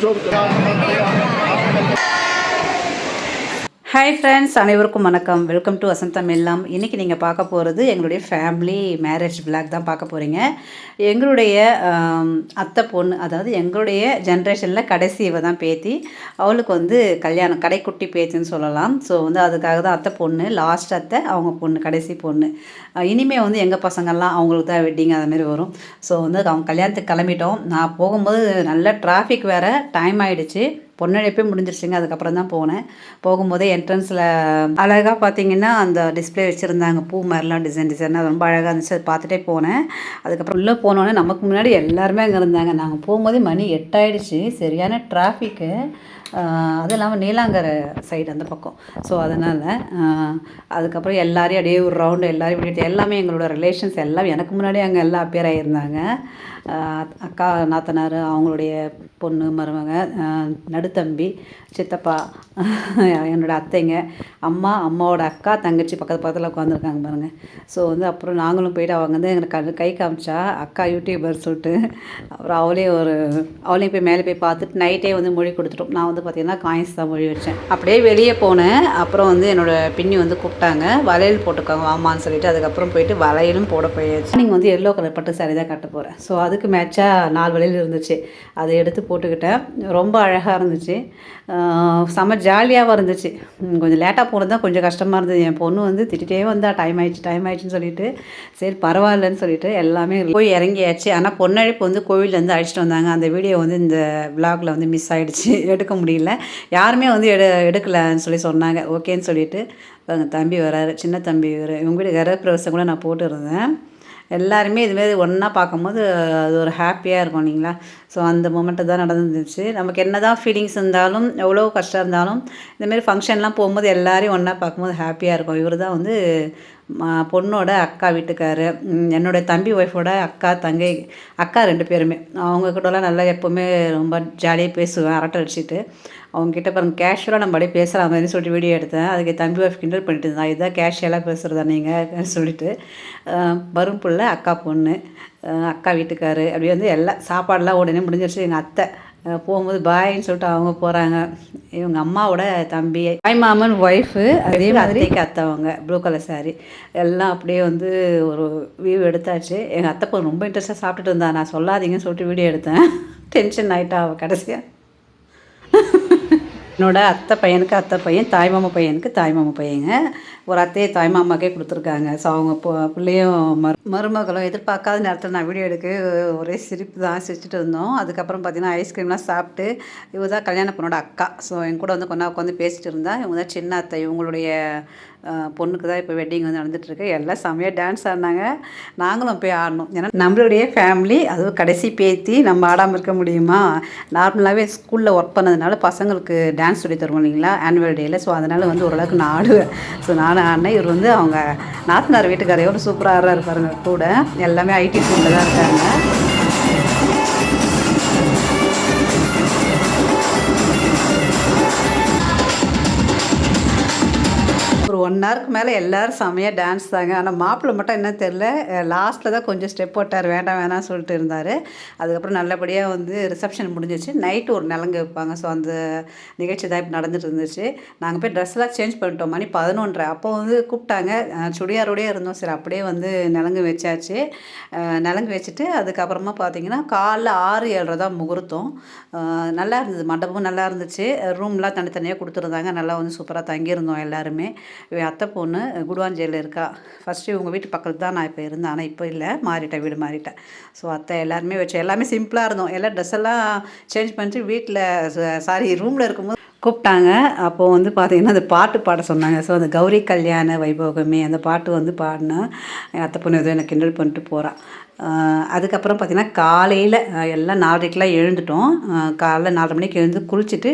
ちょっと。ஹாய் friends அனைவருக்கும் வணக்கம். Welcome to வசந்தம் எல்லாம். இன்றைக்கி நீங்கள் பார்க்க போகிறது எங்களுடைய ஃபேமிலி மேரேஜ் பிளாக் தான் பார்க்க போகிறீங்க எங்களுடைய அத்தை பொண்ணு அதாவது எங்களுடைய ஜென்ரேஷனில் கடைசி இவ தான் பேத்தி. அவளுக்கு வந்து கல்யாணம் கடைக்குட்டி பேத்தின்னு சொல்லலாம். ஸோ வந்து அதுக்காக தான் அத்தை பொண்ணு லாஸ்ட் அத்தை அவங்க பொண்ணு கடைசி பொண்ணு. இனிமேல் வந்து எங்கள் பசங்கள்லாம் அவங்களுக்கு தான் வெட்டிங் அதுமாரி வரும். ஸோ வந்து அவங்க கல்யாணத்துக்கு கிளம்பிட்டோம். நான் போகும்போது நல்ல டிராஃபிக் வேறு டைம் ஆகிடுச்சு பொன்னழைப்பே முடிஞ்சிருச்சுங்க. அதுக்கப்புறம் தான் போனேன். போகும்போதே என்ட்ரன்ஸில் அழகாக பார்த்தீங்கன்னா அந்த டிஸ்ப்ளே வச்சுருந்தாங்க. பூ மாதிரிலாம் டிசைன் டிசைனாக ரொம்ப அழகாக இருந்துச்சு. அதை பார்த்துட்டே போனேன். அதுக்கப்புறம் உள்ளே போனோன்னே நமக்கு முன்னாடி எல்லாருமே அங்கே இருந்தாங்க. நாங்கள் போகும்போதே மணி எட்டாயிடுச்சு. சரியான டிராஃபிக்கு அது இல்லாமல் நீலாங்கரை சைடு அந்த பக்கம். ஸோ அதனால் அதுக்கப்புறம் எல்லாரையும் அப்படியே ஒரு ரவுண்டு எல்லாரையும் விட்டுட்டு எல்லாமே எங்களோட ரிலேஷன்ஸ் எல்லாம் எனக்கு முன்னாடியே அங்கே எல்லாம் அப்பியர் ஆகியிருந்தாங்க அக்கா நாத்தனார் அவங்களுடைய பொண்ணு மருமக தம்பி சித்தப்பா என்னோட அத்தைங்க அம்மா அம்மாவோட அக்கா தங்கச்சி பக்கத்து பக்கத்தில் உட்காந்துருக்காங்க பாருங்கள் ஸோ வந்து அப்புறம் நாங்களும் போயிட்டு அவங்க வந்து எங்களுக்கு கை- கை காமிச்சா அக்கா யூடியூபர் சொல்லிட்டு அப்புறம் அவளே ஒரு அவளையும் போய் மேலே போய் பார்த்துட்டு நைட்டே வந்து மொழி கொடுத்துட்டோம். நான் வந்து பார்த்தீங்கன்னா காயின்ஸ் தான் மொழி வச்சேன். அப்படியே வெளியே போனேன். அப்புறம் வந்து என்னோடய பின்னி வந்து கூப்பிட்டாங்க. வளையல் போட்டுக்கோங்க வாமான்னு சொல்லிட்டு அதுக்கப்புறம் போயிட்டு வளையலும் போட போயாச்சு. நீங்கள் வந்து எல்லோ கலர் பட்டு சாரி தான் கட்ட போகிறேன் ஸோ அதுக்கு மேட்சாக நாலு வளையல் இருந்துச்சு. அதை எடுத்து போட்டுக்கிட்டேன். ரொம்ப அழகாக இருந்துச்சு. இருந்துச்சு. செம்ம ஜாலியாகவும் இருந்துச்சு. கொஞ்சம் லேட்டாக போகிறது தான் கொஞ்சம் கஷ்டமாக இருந்தது. என் பொண்ணு வந்து திட்டிகிட்டே வந்தா டைம் ஆயிடுச்சு டைம் ஆயிடுச்சுன்னு சொல்லிட்டு சரி பரவாயில்லன்னு சொல்லிட்டு எல்லாமே போய் இறங்கியாச்சு. ஆனால் பொன்னழைப்பு வந்து கோவிலேருந்து அழைச்சிட்டு வந்தாங்க. அந்த வீடியோ வந்து இந்த விளாகில் வந்து மிஸ் ஆகிடுச்சு எடுக்க முடியல. யாருமே வந்து எடு எடுக்கலன்னு சொல்லி சொன்னாங்க. ஓகேன்னு சொல்லிட்டு தம்பி வராரு. சின்ன தம்பி வர இவங்க வீடு கரப்பிரவேசம் கூட நான் போட்டுருந்தேன். எல்லாருமே இதுமாரி ஒன்றா பார்க்கும்போது அது ஒரு ஹாப்பியாக இருக்கும் இல்லைங்களா? ஸோ அந்த மூமெண்ட்டு தான் நடந்துருந்துச்சு. நமக்கு என்ன தான் ஃபீலிங்ஸ் இருந்தாலும் எவ்வளோ கஷ்டம் இருந்தாலும் இந்தமாரி ஃபங்க்ஷன்லாம் போகும்போது எல்லாரையும் ஒன்றா பார்க்கும்போது ஹாப்பியாக இருக்கும். இவர் தான் வந்து பொண்ணோட அக்கா வீட்டுக்காரு என்னுடைய தம்பி ஒய்ஃபோட அக்கா தங்கை அக்கா ரெண்டு பேருமே. அவங்க கூடலாம் நல்லா எப்போவுமே ரொம்ப ஜாலியாக பேசுவேன் அரட்டை அடிச்சுட்டு. அவங்ககிட்ட பாருங்க கேஷுவலாக நம்ம அப்படியே பேசலாம் மாதிரி சொல்லிட்டு வீடியோ எடுத்தேன். அதுக்கு தம்பி ஒய்ஃப் கிண்டல் பண்ணிட்டு இருந்தான் இதுதான் கேஷுவலாக பேசுகிறதா நீங்கள் சொல்லிட்டு. வரும் பிள்ளை அக்கா பொண்ணு அக்கா வீட்டுக்காரு அப்படி வந்து எல்லாம் சாப்பாடெல்லாம் உடனே முடிஞ்சிருச்சு எங்கள் அத்தை. போகும்போது பாய்ன்னு சொல்லிட்டு அவங்க போகிறாங்க இவங்க அம்மாவோட தம்பி தாய் மாமன் ஒய்ஃபு அதே மாதிரிக்கு அத்தை அவங்க ப்ளூ கலர் saree. எல்லாம் அப்படியே வந்து ஒரு வியூ எடுத்தாச்சு. எங்கள் அத்தை பொண்ணு ரொம்ப இன்ட்ரெஸ்ட்டாக சாப்பிட்டுட்டு இருந்தா. நான் சொல்லாதீங்கன்னு சொல்லிட்டு வீடியோ எடுத்தேன். டென்ஷன் ஆகிட்டா அவள் கடைசியாக என்னோட அத்தை பையனுக்கு அத்தை பையன் தாய்மாமா பையனுக்கு தாய்மாமா பையங்க. ஒரு அத்தையை தாய்மாமாக்கே கொடுத்துருக்காங்க. ஸோ அவங்க பொ பிள்ளையும் மரு மருமகளும் எதிர்பார்க்காத நேரத்தில் நான் வீடியோ எடுக்க ஒரே சிரிப்பு தான் சிரிச்சுட்டு இருந்தோம். அதுக்கப்புறம் பார்த்தீங்கன்னா ஐஸ்கிரீம்லாம் சாப்பிட்டு இவ தான் கல்யாண பொண்ணோட அக்கா. ஸோ என் கூட வந்து கொண்டா உட்காந்து பேசிட்டு இருந்தா. இவங்க தான் சின்ன அத்தை. இவங்களுடைய பொண்ணுக்கு தான் இப்போ வெட்டிங் வந்து நடந்துகிட்ருக்கு எல்லாம் செம்மையாக டான்ஸ் ஆடினாங்க. நாங்களும் போய் ஆடணும். ஏன்னா நம்மளுடைய ஃபேமிலி அதுவும் கடைசி பேத்தி நம்ம ஆடாமல் இருக்க முடியுமா? நார்மலாகவே ஸ்கூலில் ஒர்க் பண்ணதுனால பசங்களுக்கு டான்ஸ் சொல்லி தருவோம் இல்லைங்களா? ஆனுவல் டேயில் ஸோ அதனால் வந்து ஓரளவுக்கு நான் ஆடுவேன். ஸோ நானும் ஆடினேன் இவர் வந்து அவங்க நாத்தனார் வீட்டுக்காரையோட சூப்பராக இருப்பாருங்க பாருங்க கூட. எல்லாமே ஐடி ஃபீல்டில் தான் இருக்காங்க. ஒரு ஒன் ஹவருக்கு மேலே எல்லோரும் செமையாக டான்ஸ் தாங்க. ஆனால் மாப்பிள்ளை மட்டும் என்ன தெரில லாஸ்ட்டில் தான் கொஞ்சம் ஸ்டெப் போட்டார். வேண்டாம் வேணாம் சொல்லிட்டு இருந்தார். அதுக்கப்புறம் நல்லபடியாக வந்து ரிசப்ஷன் முடிஞ்சிச்சு நைட்டு ஒரு நலங்கு வைப்பாங்க. ஸோ அந்த நிகழ்ச்சி தான் இப்போ நடந்துட்டு இருந்துச்சு. நாங்கள் போய் ட்ரெஸ்லாம் சேஞ்ச் பண்ணிட்டோம். மணி பதினொன்றரை. அப்போ வந்து கூப்பிட்டாங்க. சுடியாரோடய இருந்தோம். சரி அப்படியே வந்து நலங்கு வச்சாச்சு. நிலங்கு நலங்கு வச்சுட்டு அதுக்கப்புறமா பார்த்தீங்கன்னா காலைல ஆறு ஏழரை தான் முகூர்த்தம். நல்லா இருந்தது. மண்டபமும் நல்லா இருந்துச்சு. ரூம்லாம் தனித்தனியாக கொடுத்துருந்தாங்க. நல்லா வந்து சூப்பராக தங்கியிருந்தோம் எல்லாருமே. அத்தை பொண்ணு குடுவாஞ்சேரியில் இருக்கா. ஃபஸ்ட்டு இவங்க வீட்டு பக்கத்தில் தான் நான் இப்போ இருந்தேன். ஆனால் இப்போ இல்லை. மாறிட்டேன். வீடு மாறிட்டேன். ஸோ அத்தை எல்லாருமே வச்சு எல்லாமே சிம்பிளாக இருந்தோம். எல்லாம் ட்ரெஸ் எல்லாம் சேஞ்ச் பண்ணிட்டு வீட்டில் சாரி ரூமில் இருக்கும்போது கூப்பிட்டாங்க. அப்போது வந்து பார்த்திங்கன்னா அந்த பாட்டு பாட சொன்னாங்க. ஸோ அந்த கௌரி கல்யாண வைபோகமே அந்த பாட்டு வந்து பாடினேன் என் அத்தை பொண்ணு எதுவும் எனக்கு கிண்டல் பண்ணிட்டு போகிறான் அதுக்கப்புறம் பார்த்திங்கன்னா காலையில் எல்லாம் நாலரைக்கெலாம் எழுந்துட்டோம். காலைல நாலரை மணிக்கு எழுந்து குளிச்சுட்டு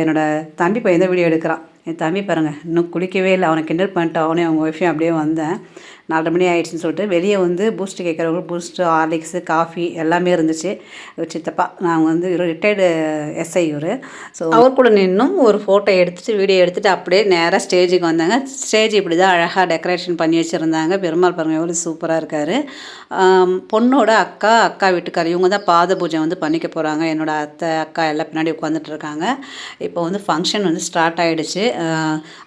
என்னோடய என்னோட தம்பி பையன் தான் வீடியோ எடுக்கிறான். என் தம்பி பாருங்கள் இன்னும் குளிக்கவே இல்லை. அவனை கிண்டல் பண்ணிட்டு அவனே அவங்க ஒய்ஃபையும் அப்படியே வந்தேன். நாலரை மணி ஆயிடுச்சுன்னு சொல்லிட்டு வெளியே வந்து பூஸ்ட் கேட்குறவங்க பூஸ்ட்டு ஹார்லிக்ஸு காஃபி எல்லாமே இருந்துச்சு. சித்தப்பா நான் வந்து இவர் ரிட்டையர்டு எஸ்ஐ இவர். ஸோ அவர் கூட நின்றும் ஒரு ஃபோட்டோ எடுத்துட்டு வீடியோ எடுத்துகிட்டு அப்படியே நேராக ஸ்டேஜுக்கு வந்தாங்க. ஸ்டேஜ் இப்படி தான் அழகாக டெக்கரேஷன் பண்ணி வச்சுருந்தாங்க. பெருமாள் பாருங்க எவ்வளோ சூப்பராக இருக்கார். பொண்ணோட அக்கா அக்கா வீட்டுக்கார் இவங்க தான் பாத பூஜை வந்து பண்ணிக்க போகிறாங்க என்னோடய அத்தை அக்கா எல்லாம் பின்னாடி உட்காந்துட்டு இருக்காங்க. இப்போ வந்து ஃபங்க்ஷன் வந்து ஸ்டார்ட் ஆகிடுச்சு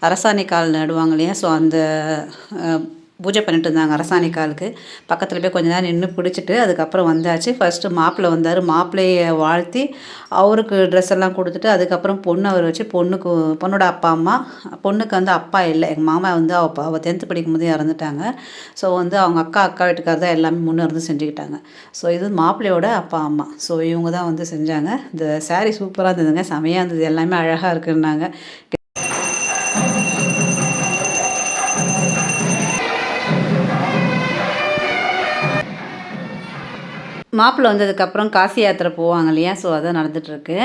அரசாணி கால் நடுவாங்க இல்லையா? ஸோ அந்த பூஜை பண்ணிட்டு இருந்தாங்க அரசாணி காலுக்கு பக்கத்தில் போய் கொஞ்ச நேரம் நின்று பிடிச்சிட்டு அதுக்கப்புறம் வந்தாச்சு. ஃபஸ்ட்டு மாப்பிள்ளை வந்தார். மாப்பிள்ளையை வாழ்த்தி அவருக்கு ட்ரெஸ் எல்லாம் கொடுத்துட்டு அதுக்கப்புறம் பொண்ணு அவர் வச்சு பொண்ணுக்கு பொண்ணோட அப்பா அம்மா பொண்ணுக்கு வந்து அப்பா இல்லை. எங்கள் மாமா வந்து அவள் அவள் டென்த்து படிக்கும் போதே இறந்துட்டாங்க. ஸோ வந்து அவங்க அக்கா அக்கா வீட்டுக்காரர் தான் எல்லாமே முன்னே இருந்து செஞ்சுக்கிட்டாங்க. ஸோ இது மாப்பிள்ளையோட அப்பா அம்மா. ஸோ இவங்க தான் வந்து செஞ்சாங்க. இந்த சாரீ சூப்பராக இருந்ததுங்க. செமையாக இருந்தது. எல்லாமே அழகாக இருக்குன்னாங்க. மாப்பிள்ளை வந்ததுக்கப்புறம் காசி யாத்திரை போவாங்க இல்லையா ஸோ அதான் நடந்துகிட்ருக்கு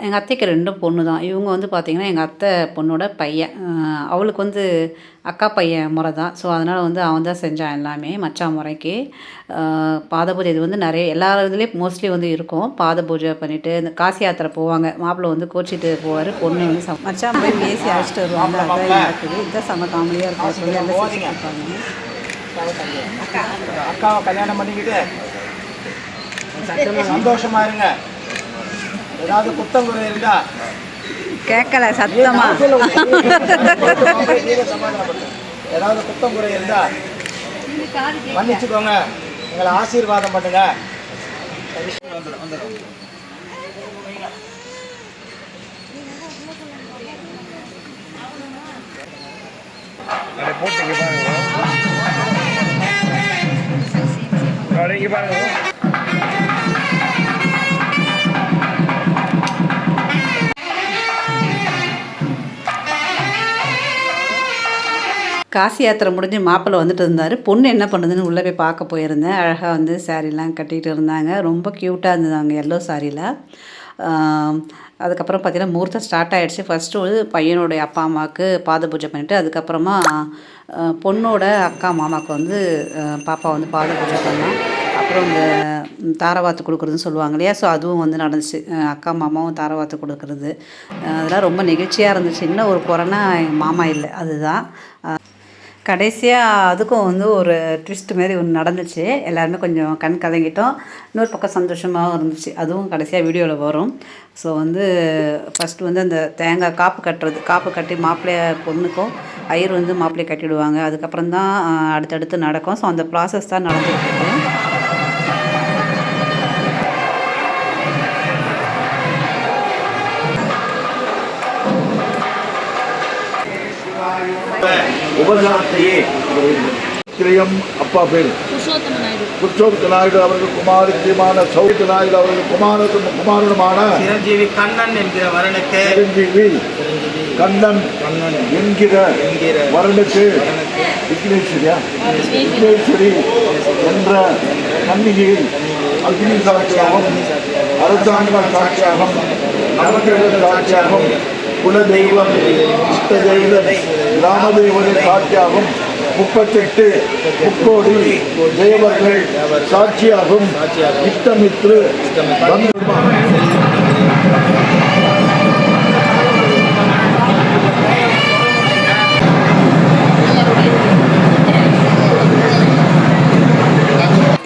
எங்கள் அத்தைக்கு ரெண்டும் பொண்ணு தான் இவங்க வந்து பார்த்திங்கன்னா எங்கள் அத்தை பொண்ணோட பையன் அவளுக்கு வந்து அக்கா பையன் முறை தான் ஸோ அதனால் வந்து அவன் தான் செஞ்சான் எல்லாமே மச்சான் முறைக்கு பாத பூஜை இது வந்து நிறைய எல்லா இதுலேயும் மோஸ்ட்லி வந்து இருக்கும் பாத பூஜை பண்ணிவிட்டு இந்த காசி யாத்திரை போவாங்க மாப்பிள்ளை வந்து கோச்சிட்டு போவார் பொண்ணு வந்து சம- மச்சான் போய் பேசி அழைச்சிட்டு வருவாங்க அதான் நடக்குது இதுதான் செம்ம காமெடியாக இருக்கும் சொல்லி அக்காவை கல்யாணம் பண்ணிக்கிட்டு சந்தோஷமா இருங்க. ஏதாவது குத்தம் குறை இருக்கா கேட்கல சத்தமா. ஏதாவது குத்தம் குறை இருந்தா மன்னிச்சுக்கோங்க. எங்களை ஆசீர்வாதம் பண்ணுங்க. போட்டு பாருங்க. பாருங்க. காசி யாத்திரை முடிஞ்சு மாப்பிள்ளை வந்துட்டு இருந்தார். பொண்ணு என்ன பண்ணுதுன்னு உள்ளே போய் பார்க்க போயிருந்தேன். அழகாக வந்து சாரீலாம் கட்டிகிட்டு இருந்தாங்க. ரொம்ப க்யூட்டாக இருந்தது அவங்க எல்லோ சாரியில் அதுக்கப்புறம் பார்த்தீங்கன்னா முகூர்த்தம் ஸ்டார்ட் ஆகிடுச்சு ஃபஸ்ட்டு வந்து பையனுடைய அப்பா அம்மாவுக்கு பாத பூஜை பண்ணிவிட்டு அதுக்கப்புறமா பொண்ணோட அக்கா மாமாவுக்கு வந்து பாப்பா வந்து பாத பூஜை பண்ணோம் அப்புறம் இந்த தாரவாத்து கொடுக்குறதுன்னு சொல்லுவாங்க இல்லையா? ஸோ அதுவும் வந்து நடந்துச்சு. அக்கா மாமாவும் தாரவாத்து கொடுக்குறது. அதெல்லாம் ரொம்ப நெகிழ்ச்சியாக இருந்துச்சு. இன்னும் ஒரு குறைனா எங்கள் மாமா இல்லை. அதுதான். கடைசியாக அதுக்கும் வந்து ஒரு ட்விஸ்ட் மாரி ஒன்று நடந்துச்சு. எல்லாருமே கொஞ்சம் கண் கலங்கிட்டோம். இன்னொரு பக்கம் சந்தோஷமாகவும் இருந்துச்சு. அதுவும் கடைசியாக வீடியோவில் வரும். ஸோ வந்து ஃபஸ்ட்டு வந்து அந்த தேங்காய் காப்பு கட்டுறது காப்பு கட்டி மாப்பிள்ளைய பொண்ணுக்கும் ஐயர் வந்து மாப்பிள்ளையை கட்டிவிடுவாங்க அதுக்கப்புறம் தான் அடுத்தடுத்து நடக்கும். ஸோ அந்த ப்ராசஸ் தான் நடந்துட்டு இருக்கு. உபசாரத்தையே கிரயம் அப்பா பேர். புருஷோத்த நாயுடு. அவர்கள் குமாரத்தியமான சௌத்த நாயுடு அவர்கள் குமாரத்து குமாரனுமான சிரஞ்சீவி கண்ணன் என்கிற வரனுக்கு சிரஞ்சீவி கண்ணன் கண்ணன் என்கிற என்கிற வரனுக்கு விக்னேஸ்வரியா? விக்னேஸ்வரி. என்ற கன்னிகை அக்னி சாட்சியாகவும் அரசாங்க சாட்சியாகவும் நவகிரக சாட்சியாகவும் குலதெய்வம் இஷ்ட தெய்வம் ராமதேவனின் சாட்சியாகும். முப்பத்தெட்டு முக்கோடி தேவர்கள் சாட்சியாகும். இஷ்டமித்ரு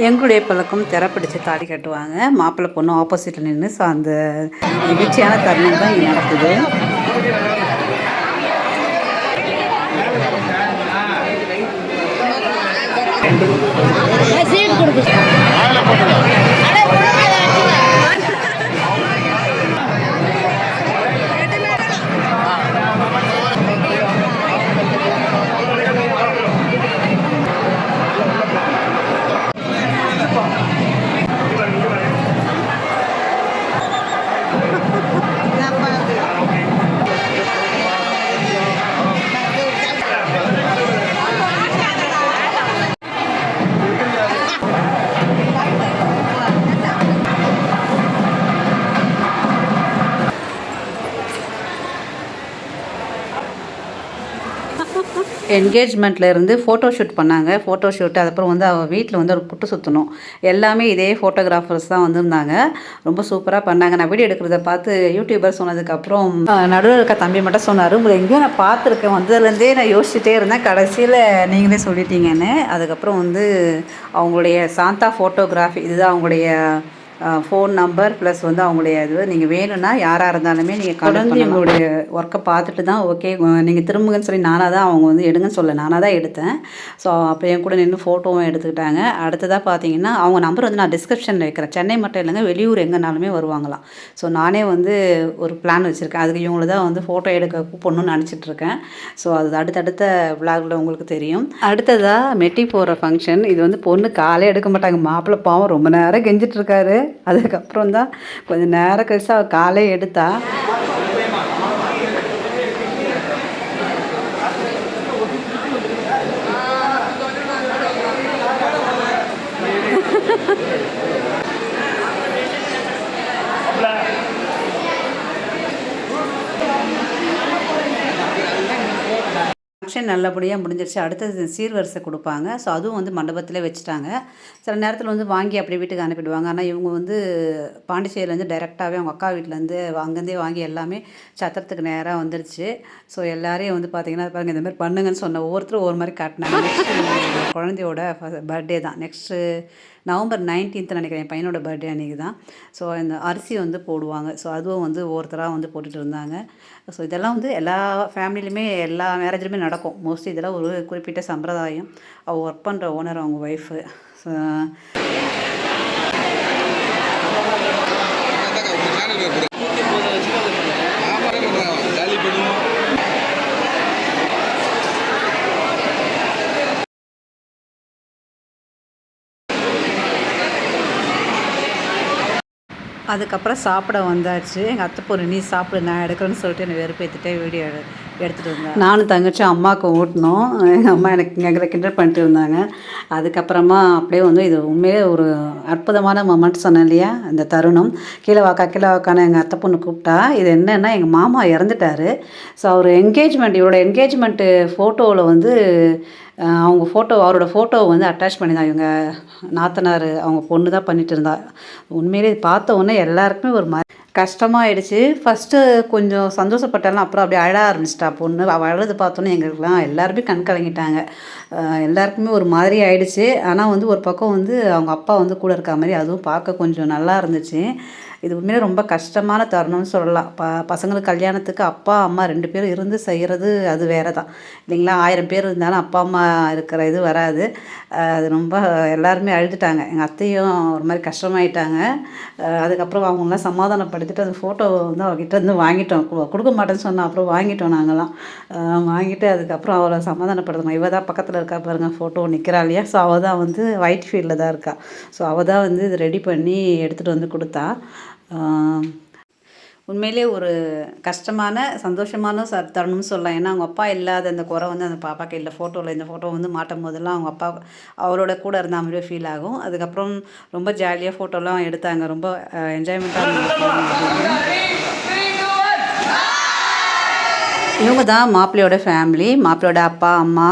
எங்களுடைய பழக்கம் திற பிடிச்சி தாலி கட்டுவாங்க. மாப்பிள்ளை பொண்ணு ஆப்போசிட்டில் நின்று ஸோ அந்த நிகழ்ச்சியான தருணம் தான் இங்கே நடக்குது. సీట్ కుడిపిస్తాం என்கேஜ்மெண்ட்டில் இருந்து ஃபோட்டோ ஷூட் பண்ணாங்க. ஃபோட்டோ ஷூட் அதுக்கப்புறம் வந்து அவள் வீட்டில் வந்து ஒரு புட்டு சுற்றணும் எல்லாமே இதே ஃபோட்டோகிராஃபர்ஸ் தான் வந்திருந்தாங்க. ரொம்ப சூப்பராக பண்ணாங்க. நான் வீடியோ எடுக்கிறத பார்த்து யூடியூபர் சொன்னதுக்கப்புறம் நடுவில் இருக்க தம்பி மட்டும் சொன்னார். உங்களை எங்கேயோ நான் பார்த்துருக்கேன். வந்ததுலேருந்தே நான் யோசிச்சுட்டே இருந்தேன். கடைசியில் நீங்களே சொல்லிட்டீங்கன்னு. அதுக்கப்புறம் வந்து அவங்களுடைய சாந்தா ஃபோட்டோகிராஃபி இதுதான் அவங்களுடைய ஃபோன் நம்பர் ப்ளஸ் வந்து அவங்களுடைய இது நீங்கள் வேணும்னா யாராக இருந்தாலுமே நீங்கள் தொடர்ந்து எங்களுடைய ஒர்க்கை பார்த்துட்டு தான் ஓகே நீங்கள் திரும்புங்கன்னு சொல்லி நானாக தான் அவங்க வந்து எடுங்கன்னு சொல்ல நானாக தான் எடுத்தேன். ஸோ அப்போ என் கூட நின்று ஃபோட்டோவும் எடுத்துக்கிட்டாங்க. அடுத்ததாக பார்த்தீங்கன்னா அவங்க நம்பர் வந்து நான் டிஸ்கிரிப்ஷனில் வைக்கிறேன். சென்னை மட்டும் இல்லைங்க வெளியூர் எங்கேனாலுமே வருவாங்களாம். ஸோ நானே வந்து ஒரு பிளான் வச்சுருக்கேன். அதுக்கு இவங்கள தான் வந்து ஃபோட்டோ எடுக்க கூப்பிடணும்னு நினச்சிட்டு இருக்கேன். ஸோ அது அடுத்தடுத்த விளாகில் உங்களுக்கு தெரியும். அடுத்ததாக மெட்டி போகிற ஃபங்க்ஷன் இது வந்து பொண்ணு காலே எடுக்க மாட்டாங்க. மாப்பிள்ளை பாவம் ரொம்ப நேரம் கெஞ்சிட்டு இருக்காரு. அதுக்கப்புறம் தான் கொஞ்சம் நேரம் கழிச்சு அவள் காலே எடுத்தா. ஃபங்க்ஷன் நல்லபடியாக முடிஞ்சிருச்சு. அடுத்தது சீர்வரிசை கொடுப்பாங்க. ஸோ அதுவும் வந்து மண்டபத்திலே வச்சுட்டாங்க. சில நேரத்தில் வந்து வாங்கி அப்படியே வீட்டுக்கு அனுப்பிடுவாங்க. ஆனால் இவங்க வந்து பாண்டிச்சேரியிலேருந்து டைரெக்டாகவே அவங்க அக்கா வீட்டிலேருந்து அங்கேருந்தே வாங்கி எல்லாமே சத்திரத்துக்கு நேராக வந்துருச்சு. ஸோ எல்லாரையும் வந்து பார்த்திங்கன்னா பாருங்கள் இந்த மாதிரி பண்ணுங்கன்னு சொன்ன ஒவ்வொருத்தரும் ஒரு மாதிரி காட்டினாங்க. குழந்தையோட பர்த்டே தான். நெக்ஸ்ட்டு நவம்பர் நைன்டீன்த் நினைக்கிறேன் என் பையனோட பர்த்டே அன்றைக்கி தான். ஸோ இந்த அரிசி வந்து போடுவாங்க. ஸோ அதுவும் வந்து ஒவ்வொருத்தராக வந்து போட்டுட்டு இருந்தாங்க. ஸோ இதெல்லாம் வந்து எல்லா ஃபேமிலியிலுமே எல்லா மேரேஜ்லையுமே நடக்கும். மோஸ்ட்லி இதெல்லாம் ஒரு குறிப்பிட்ட சம்பிரதாயம். அவள் ஒர்க் பண்ணுற ஓனர் அவங்க ஒய்ஃபு ஸோ அதுக்கப்புறம் சாப்பிட வந்தாச்சு. எங்கள் அத்தை பொண்ணு நீ சாப்பிடு நான் எடுக்கிறேன்னு சொல்லிட்டு என்னை வெறுப்பேற்றிட்டே வீடியோ எடு எடுத்துகிட்டு வந்தேன் நானும் தங்கச்சி அம்மாவுக்கு ஊட்டினோம் எங்கள் அம்மா எனக்கு எங்களை கிண்டல் பண்ணிட்டு இருந்தாங்க. அதுக்கப்புறமா அப்படியே வந்து இது உண்மையிலே ஒரு அற்புதமான மொமெண்ட் சொன்னேன் இல்லையா? இந்த தருணம். கீழே வாக்கா கீழே வாக்கான்னு எங்கள் அத்தை பொண்ணு கூப்பிட்டா இது என்னென்னா எங்கள் மாமா இறந்துட்டாரு. ஸோ அவர் என்கேஜ்மெண்ட் இவரோட என்கேஜ்மெண்ட்டு ஃபோட்டோவில் வந்து அவங்க ஃபோட்டோ அவரோட ஃபோட்டோவை வந்து அட்டாச் பண்ணியிருந்தா இவங்க நாத்தனார் அவங்க பொண்ணு தான் பண்ணிட்டு இருந்தா. உண்மையிலே பார்த்த உடனே எல்லாருக்குமே ஒரு மாதிரி கஷ்டமாயிடுச்சு. ஃபஸ்ட்டு கொஞ்சம் சந்தோஷப்பட்டாலும் அப்புறம் அப்படியே அழ ஆரம்பிச்சிட்டா. பொண்ணு அவள் அழுது பார்த்தோன்னே எங்களுக்குலாம் எல்லாருமே கண் கலங்கிட்டாங்க. எல்லாருக்குமே ஒரு மாதிரி ஆயிடுச்சு. ஆனால் வந்து ஒரு பக்கம் வந்து அவங்க அப்பா வந்து கூட இருக்க மாதிரி அதுவும் பார்க்க கொஞ்சம் நல்லா இருந்துச்சு. இது உண்மையிலே ரொம்ப கஷ்டமான தருணம்னு சொல்லலாம். ப பசங்களுக்கு கல்யாணத்துக்கு அப்பா அம்மா ரெண்டு பேரும் இருந்து செய்கிறது அது வேறு தான் இல்லைங்களா? ஆயிரம் பேர் இருந்தாலும் அப்பா அம்மா இருக்கிற இது வராது. அது ரொம்ப எல்லாருமே அழுதுட்டாங்க. எங்கள் அத்தையும் ஒரு மாதிரி கஷ்டமாயிட்டாங்க. அதுக்கப்புறம் அவங்களாம் சமாதானப்படுத்திட்டு அந்த ஃபோட்டோ வந்து அவகிட்ட இருந்து வாங்கிட்டோம். கொடுக்க மாட்டேன்னு சொன்னால் அப்புறம் வாங்கிட்டோம் நாங்களாம் வாங்கிட்டு அதுக்கப்புறம் அவளை சமாதானப்படுத்தணும். இவ தான் பக்கத்தில் இருக்கா பாருங்க ஃபோட்டோ நிற்கிறா இல்லையா? ஸோ அவள் தான் வந்து ஒயிட் ஃபீல்டில் தான் இருக்கா. ஸோ அவள் தான் வந்து இது ரெடி பண்ணி எடுத்துகிட்டு வந்து கொடுத்தா. உண்மையிலே ஒரு கஷ்டமான சந்தோஷமான ச தருணம்னு சொல்லலாம். ஏன்னா அவங்க அப்பா இல்லாத அந்த குறை வந்து அந்த பாப்பா இல்லை ஃபோட்டோவில் இந்த ஃபோட்டோ வந்து மாட்டும் போதெல்லாம் அவங்க அப்பா அவரோட கூட இருந்த மாதிரியே ஃபீல் ஆகும். அதுக்கப்புறம் ரொம்ப ஜாலியாக ஃபோட்டோலாம் எடுத்தாங்க. ரொம்ப என்ஜாய்மெண்ட்டாக இவங்க தான் மாப்பிள்ளையோட ஃபேமிலி மாப்பிள்ளையோட அப்பா அம்மா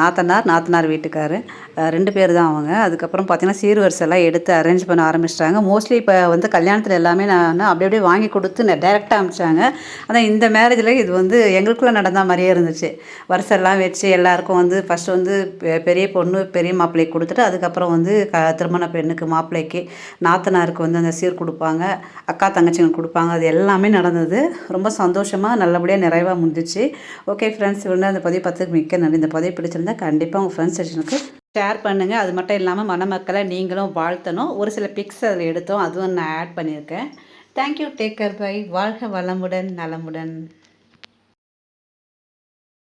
நாத்தனார் நாத்தனார் வீட்டுக்காரு. ரெண்டு பேர் தான் அவங்க. அதுக்கப்புறம் பார்த்தீங்கன்னா சீர்வரிசெல்லாம் எடுத்து அரேஞ்ச் பண்ண ஆரம்பிச்சிட்டாங்க. மோஸ்ட்லி இப்போ வந்து கல்யாணத்தில் எல்லாமே நான் அப்படியே அப்படியே வாங்கி கொடுத்து டேரெக்டாக அனுப்பிச்சாங்க. ஆனால் இந்த மேரேஜில் இது வந்து எங்களுக்குள்ளே நடந்த மாதிரியே இருந்துச்சு. வரிசைலாம் வச்சு எல்லாருக்கும் வந்து ஃபஸ்ட்டு வந்து பெ- பெரிய பொண்ணு பெரிய மாப்பிள்ளைக்கு கொடுத்துட்டு அதுக்கப்புறம் வந்து க திருமண பெண்ணுக்கு மாப்பிள்ளைக்கு நாத்தனாருக்கு வந்து அந்த சீர் கொடுப்பாங்க. அக்கா தங்கச்சிங்களுக்கு கொடுப்பாங்க. அது எல்லாமே நடந்தது. ரொம்ப சந்தோஷமாக நல்லபடியாக நிறைவாக முடிஞ்சிச்சு. ஓகே ஃப்ரெண்ட்ஸ் இவங்க அந்த பதிவு பத்துக்கு மிக்க நன்றி. இந்த பதிவு பிடிச்சிருந்தா கண்டிப்பாக உங்கள் ஃப்ரெண்ட்ஸ் செஷனுக்கு ஷேர் பண்ணுங்கள் அது மட்டும் இல்லாமல் மணமக்களை நீங்களும் வாழ்த்தணும். ஒரு சில பிக்ஸ் அதில் எடுத்தோம். அதுவும் நான் ஆட் பண்ணியிருக்கேன். தேங்க்யூ டேக் கேர் பை வாழ்க வளமுடன் நலமுடன்.